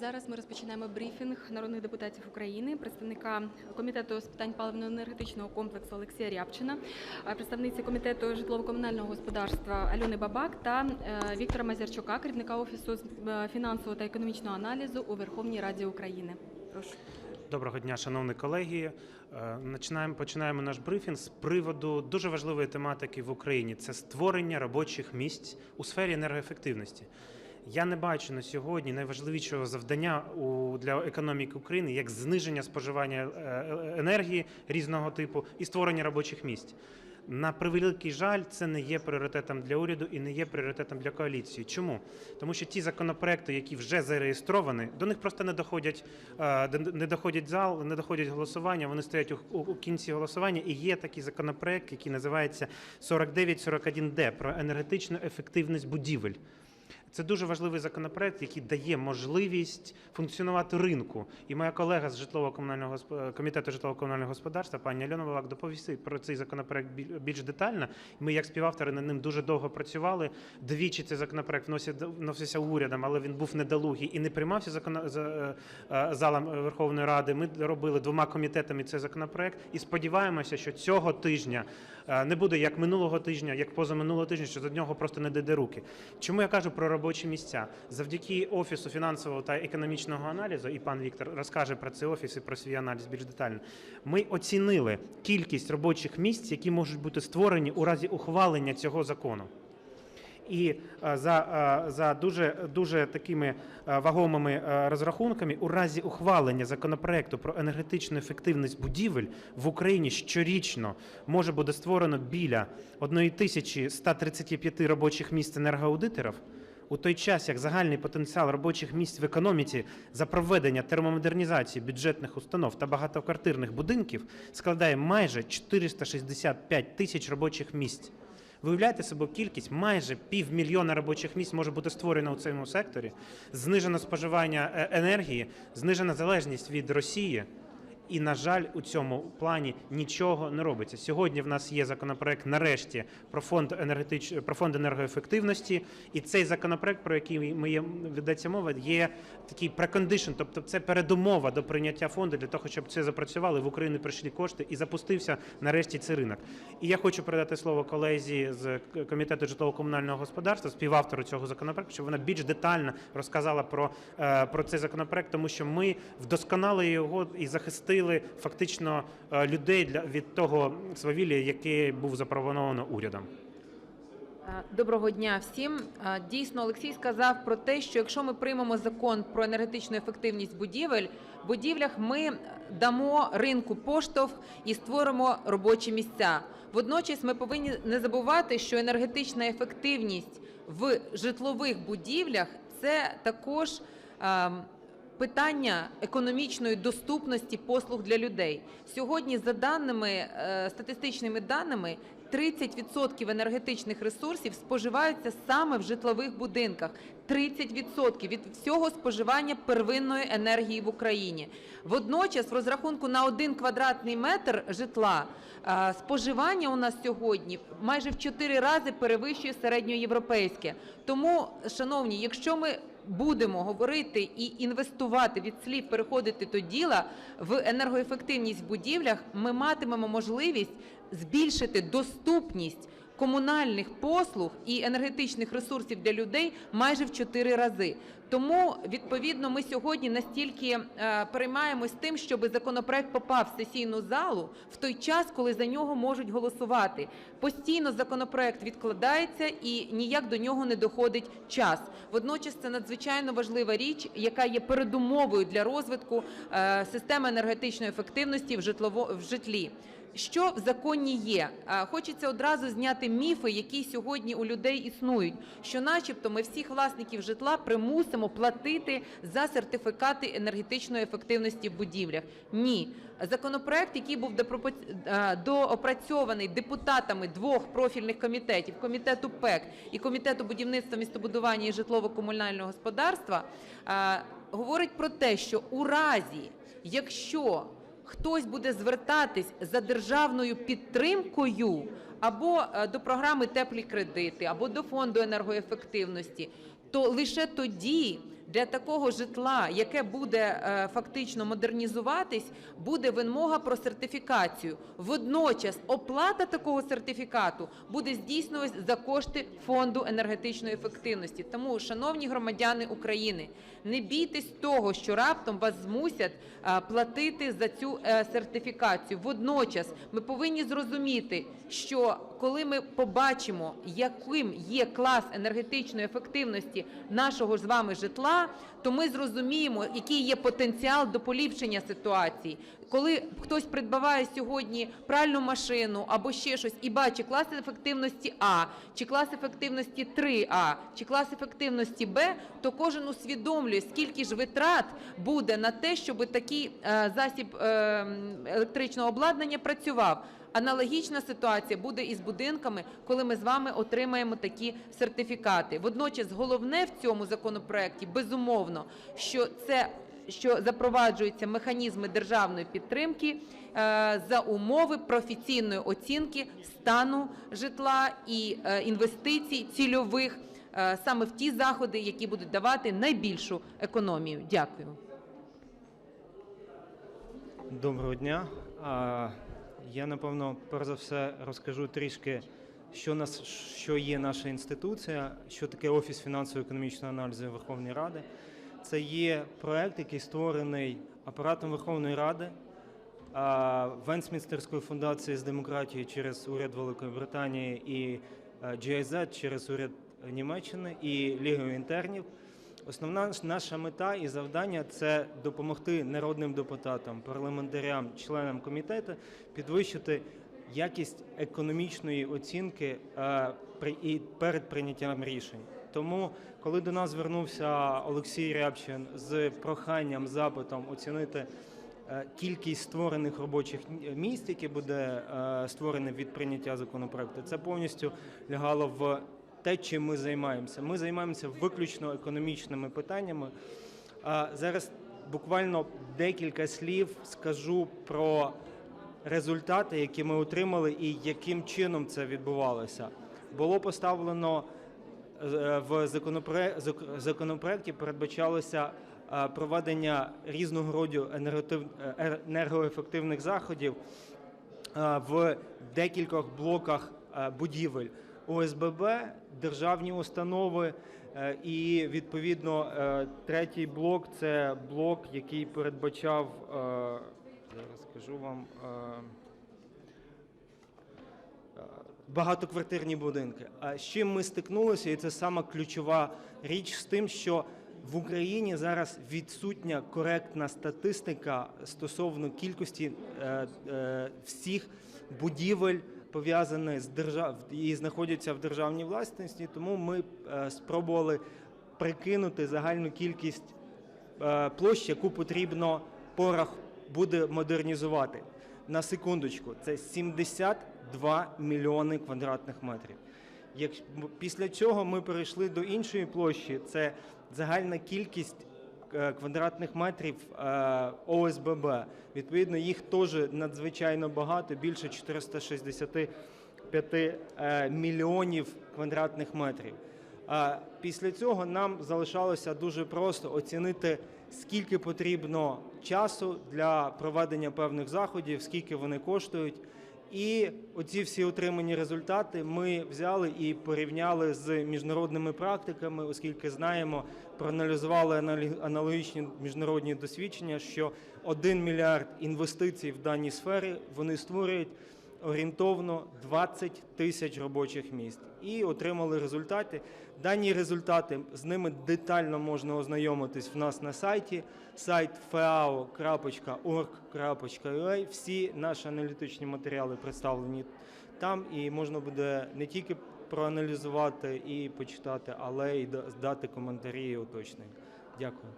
Зараз ми розпочинаємо брифінг народних депутатів України, представника комітету з питань паливно-енергетичного комплексу Олексія Рябчина, представниці комітету житлово-комунального господарства Альони Бабак та е, Віктора Мазярчука, керівника офісу з е, фінансового та економічного аналізу у Верховній Раді України. Прошу. Доброго дня, шановні колеги. Е, Починаємо починаємо наш брифінг з приводу дуже важливої тематики в Україні це створення робочих місць у сфері енергоефективності. Я не бачу на сьогодні найважливішого завдання у для економіки України як зниження споживання е, е, енергії різного типу і створення робочих місць. На превеликий жаль, це не є пріоритетом для уряду і не є пріоритетом для коаліції. Чому? Тому що ті законопроекти, які вже зареєстровані, до них просто не доходять, е, не доходять зал, не доходять голосування. Вони стоять у, у, кінці голосування. І є такий законопроект, який називається 4941Д про енергетичну ефективність будівель. Це дуже важливий законопроект, який дає можливість функціонувати ринку. І моя колега з житлово-комунального госп- комітету житлово-комунального господарства, пані Альона Балак, доповісти про цей законопроект біль- більш детально. Ми, як співавтори, над ним дуже довго працювали. Двічі цей законопроект вносився урядом, але він був недолугий і не приймався закона- за- е, е, залом Верховної Ради. Ми робили двома комітетами цей законопроект і сподіваємося, що цього тижня е, не буде як минулого тижня, як позаминулого тижня, що за нього просто не дійде руки. Чому я кажу про робочі місця? Завдяки офісу фінансового та економічного аналізу, і пан Віктор розкаже про цей офіс і про свій аналіз більш детально. Ми оцінили кількість робочих місць, які можуть бути створені у разі ухвалення цього закону. І е, за, е, за дуже, дуже такими е, вагомими розрахунками, у разі ухвалення законопроекту про енергетичну ефективність будівель в Україні щорічно може бути створено біля 1135 робочих місць енергоаудиторів, у той час як загальний потенціал робочих місць в економіці за проведення термомодернізації бюджетних установ та багатоквартирних будинків складає майже 465 тисяч робочих місць. Ви уявляєте собі кількість майже півмільйона робочих місць може бути створено у цьому секторі, знижено споживання е, енергії, знижена залежність від Росії. І, на жаль, у цьому плані нічого не робиться. Сьогодні в нас є законопроект нарешті про фонд енергетич... про фонд енергоефективності. І цей законопроект, про який ми ведеться мова, є такий прекондишн, тобто це передумова до прийняття фонду для того, щоб це запрацювало, в Україну прийшли кошти і запустився нарешті цей ринок. І я хочу передати слово колезі з комітету житлово-комунального господарства, співавтору цього законопроекту, щоб вона більш детально розказала про, е, про цей законопроект, тому що ми вдосконалили його і захистили фактично е, людей для від того свавілля, яке був запропоновано урядом. Е, Доброго дня всім. Е, Дійсно, Олексій сказав про те, що якщо ми приймемо закон про енергетичну ефективність будівель, в будівлях ми дамо ринку поштовх і створимо робочі місця. Водночас ми повинні не забувати, що енергетична ефективність в житлових будівлях це також. Питання економічної доступності послуг для людей сьогодні, за даними е, статистичними даними, 30% енергетичних ресурсів споживаються саме в житлових будинках. 30% від всього споживання первинної енергії в Україні. Водночас, в розрахунку на один квадратний метр житла е, споживання у нас сьогодні майже в 4 рази перевищує середньоєвропейське. Тому, шановні, якщо ми будемо говорити і інвестувати від слів переходити до діла в енергоефективність в будівлях, ми матимемо можливість збільшити доступність комунальних послуг і енергетичних ресурсів для людей майже в 4 рази. Тому відповідно ми сьогодні настільки е, переймаємось тим, щоб законопроект попав в сесійну залу в той час, коли за нього можуть голосувати. Постійно законопроект відкладається і ніяк до нього не доходить час. Водночас це надзвичайно важлива річ, яка є передумовою для розвитку е, системи енергетичної ефективності в житлово в житлі. Що в законі є? Хочеться одразу зняти міфи, які сьогодні у людей існують. Що, начебто, ми всіх власників житла примусимо платити за сертифікати енергетичної ефективності в будівлях. Ні, законопроект, який був доопрацьований депутатами двох профільних комітетів комітету ПЕК і комітету будівництва, містобудування і житлово-комунального господарства, говорить про те, що у разі, якщо хтось буде звертатись за державною підтримкою або е, до програми теплі кредити, або до фонду енергоефективності, то лише тоді для такого житла, яке буде е, фактично модернізуватись, буде вимога про сертифікацію. Водночас оплата такого сертифікату буде здійснюватися за кошти фонду енергетичної ефективності. Тому, шановні громадяни України, не бійтесь того, що раптом вас змусять е, платити за цю е, сертифікацію. Водночас ми повинні зрозуміти, що коли ми побачимо, яким є клас енергетичної ефективності нашого з вами житла, то ми зрозуміємо, який є потенціал до поліпшення ситуації. Коли хтось придбаває сьогодні пральну машину або ще щось і бачить клас ефективності А, чи клас ефективності 3А, чи клас ефективності Б, то кожен усвідомлює, скільки ж витрат буде на те, щоб такий е, засіб е, електричного обладнання працював. Аналогічна ситуація буде і з будинками, коли ми з вами отримаємо такі сертифікати. Водночас, головне в цьому законопроекті безумовно, що це що запроваджуються механізми державної підтримки е, за умови професійної оцінки стану житла і е, інвестицій цільових е, саме в ті заходи, які будуть давати найбільшу економію. Дякую. Доброго дня. Я напевно перш за все розкажу трішки, що нас що є наша інституція, що таке Офіс фінансово-економічного аналізу Верховної Ради. Це є проект, який створений апаратом Верховної Ради, а, Вестмінстерською фундацією з демократії через уряд Великої Британії і е, GIZ через уряд Німеччини і Лігою інтернів. Основна наша мета і завдання це допомогти народним депутатам, парламентарям, членам комітету підвищити якість економічної оцінки е, і перед прийняттям рішень. Тому, коли до нас звернувся Олексій Рябчин з проханням, запитом оцінити е, кількість створених робочих місць, які буде е, створене від прийняття законопроекту, це повністю лягало в те, чим ми займаємося. Ми займаємося виключно економічними питаннями. Зараз буквально декілька слів скажу про результати, які ми отримали, і яким чином це відбувалося. Було поставлено е, в законопрое- зак- законопроекті передбачалося е, проведення різного роду е, енергоефективних заходів в декількох блоках будівель ОСББ, державні установи. е, І відповідно е, третій блок це блок, який передбачав е, зараз скажу вам. Багатоквартирні будинки. А з чим ми стикнулися, і це сама ключова річ з тим, що в Україні зараз відсутня коректна статистика стосовно кількості е, е, всіх будівель, пов'язаних з держав і знаходяться в державній власності. Тому ми е, спробували прикинути загальну кількість е, площ, яку потрібно порах буде модернізувати. На секундочку, це 72 мільйони квадратних метрів. Після цього ми перейшли до іншої площі, це загальна кількість квадратних метрів е, ОСББ. Відповідно, їх теж надзвичайно багато, більше 465 е, мільйонів квадратних метрів. Після цього нам залишалося дуже просто оцінити, скільки потрібно часу для проведення певних заходів, скільки вони коштують. І оці всі отримані результати ми взяли і порівняли з міжнародними практиками, оскільки знаємо, проаналізували аналі- аналогічні міжнародні досвідчення, що 1 мільярд інвестицій в даній сфері вони створюють орієнтовно 20 тисяч робочих місць і отримали результати. Дані результати з ними детально можна ознайомитись в нас на сайті. Сайт fao.org.ua. Всі наші аналітичні матеріали представлені там, і можна буде не тільки проаналізувати і почитати, але й да- дати коментарі і уточнення. Дякую.